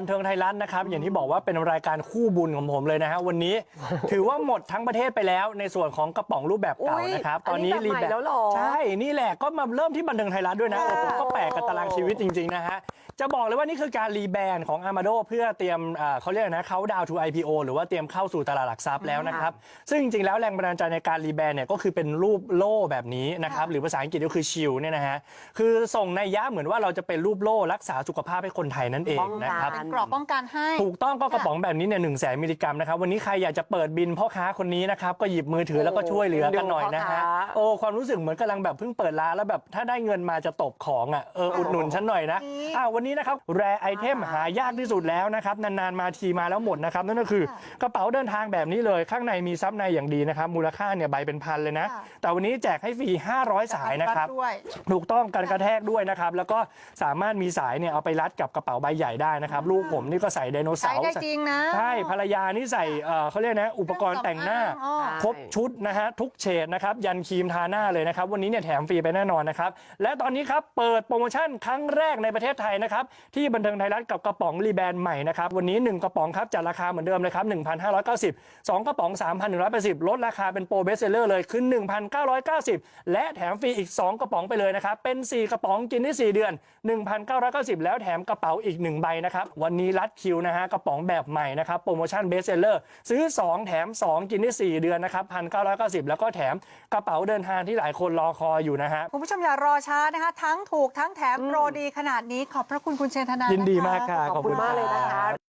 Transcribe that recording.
บันเทิงไทยรัฐนะครับอย่างที่บอกว่าเป็นรายการคู่บุญของผมเลยนะฮะวันนี้ ถือว่าหมดทั้งประเทศไปแล้วในส่วนของกระป๋องรูปแบบเก่าอุ๊ยนะครับอันนี้แบบใหม่แล้วเหรอใช่นี่แหละก็มาเริ่มที่บันเทิงไทยรัฐด้วยนะค่ะโอ้โหก็แปลกกับตารางชีวิตจริงๆนะฮะจะบอกเลยว่านี่คือการรีแบรนด์ของ a r m a d o เพื่อเตรียมอ่าเขาเรียกอะไรนะเขาดาวทู IPO หรือว่าเตรียมเข้าสู่ตลาดหลักทรัพย์แล้วนะครับซึ่งจริงๆแล้วแรงบันดาลใจในการรีแบรนด์เนี่ยก็คือเป็นรูปโล่แบบนี้นะครับหรือภาษาอังกฤษก็คือชิลเนี่ยนะฮะคือส่งในยยะเหมือนว่าเราจะเป็นรูปโล่รักษาสุขภาพให้คนไทยนั่นเองนะครับป้องกันกรอบป้องกันให้ ถูกต้องก็กระป๋องแบบนี้เนี่ยหนึ่งแสนมิลลิกรัมนะครับวันนี้ใครอยากจะเปิดบินพ่อค้าคนนี้นะครับก็หยิบมือถือแล้วก็ช่วยเหลือกันหน่อยนะฮะโอ้โอ้ความรู้สึกเหมือนกำลังแบบเพิ่งเปิดร้านแล้วแบบถ้าได้เงินมาจะตบของอะเอออุดหนุนฉันหน่อยนะนี่อ่าวันนี้นะครับแรไอเทมหายากที่สุดแล้วนะครับนานๆมาทีมาแล้วหมดนะครับนั่นก็คือกระเป๋าเดินทางแบบนี้เลยข้างในมีซับในอย่างดีนะครับมูลค่าเนี่ยใบเป็นพันเลยนะ แต่วันนี้แจกให้ฟรี 500 สายนะครับด้วยถูกต้องกันกระแทกด้วยนะครับแล้วก็สามารถมีสายเนี่ยเอาไปรัดกับกระเป๋าใบใหญ่ได้นะครับลูกผมนี่ก็ใส่ไดโนเสาใช้ร์ได้จริงนะ ใช่ภรรยานี่ใส่เอ่อเขาเรียกนะอุปกรณ์แต่งหน้า อ๋อ ครบชุดนะฮะทุกเฉดนะครับ ยันครีมทาหน้าเลยนะครับ วันนี้เนี่ยแถมฟรีไปแน่นอนนะครับ และตอนนี้ครับเปิดโปรโมชั่นครั้งแรกในประเทศไทยนะครับ ที่บันเทิงไทยรัฐกับกระป๋องรีแบรนด์ใหม่นะครับ วันนี้ 1 กระป๋องครับจัดราคาเหมือนเดิมเลยครับ 1,590 2 กระป๋อง 3,180 ลดราคาเป็นโปรเบสเซอร์เลยคือ1,990 และแถมฟรีอีก 2 กระป๋องไปเลยนะครับเป็น 4 กระป๋องกินได้ 4 เดือน 1,990 แล้วแถมกระเป๋าอีก 1 ใบนะครับวันนี้รัดคิวนะฮะกระป๋องแบบใหม่นะครับโปรโมชั่นเบสเซอร์ซื้อ 2 แถม 2 กินได้ 4 เดือนนะครับ1,990แล้วก็แถมกระเป๋าเดินทางที่หลายคนรอคอยอยู่นะฮะ คุณผู้ชมอย่ารอช้านะคะ ทั้งถูกทั้งแถมโปรดีขนาดนี้ขอบพระคุณคุณเชนธนายินดีะคะมากค่ะขอบคุณมากเลยนะคะ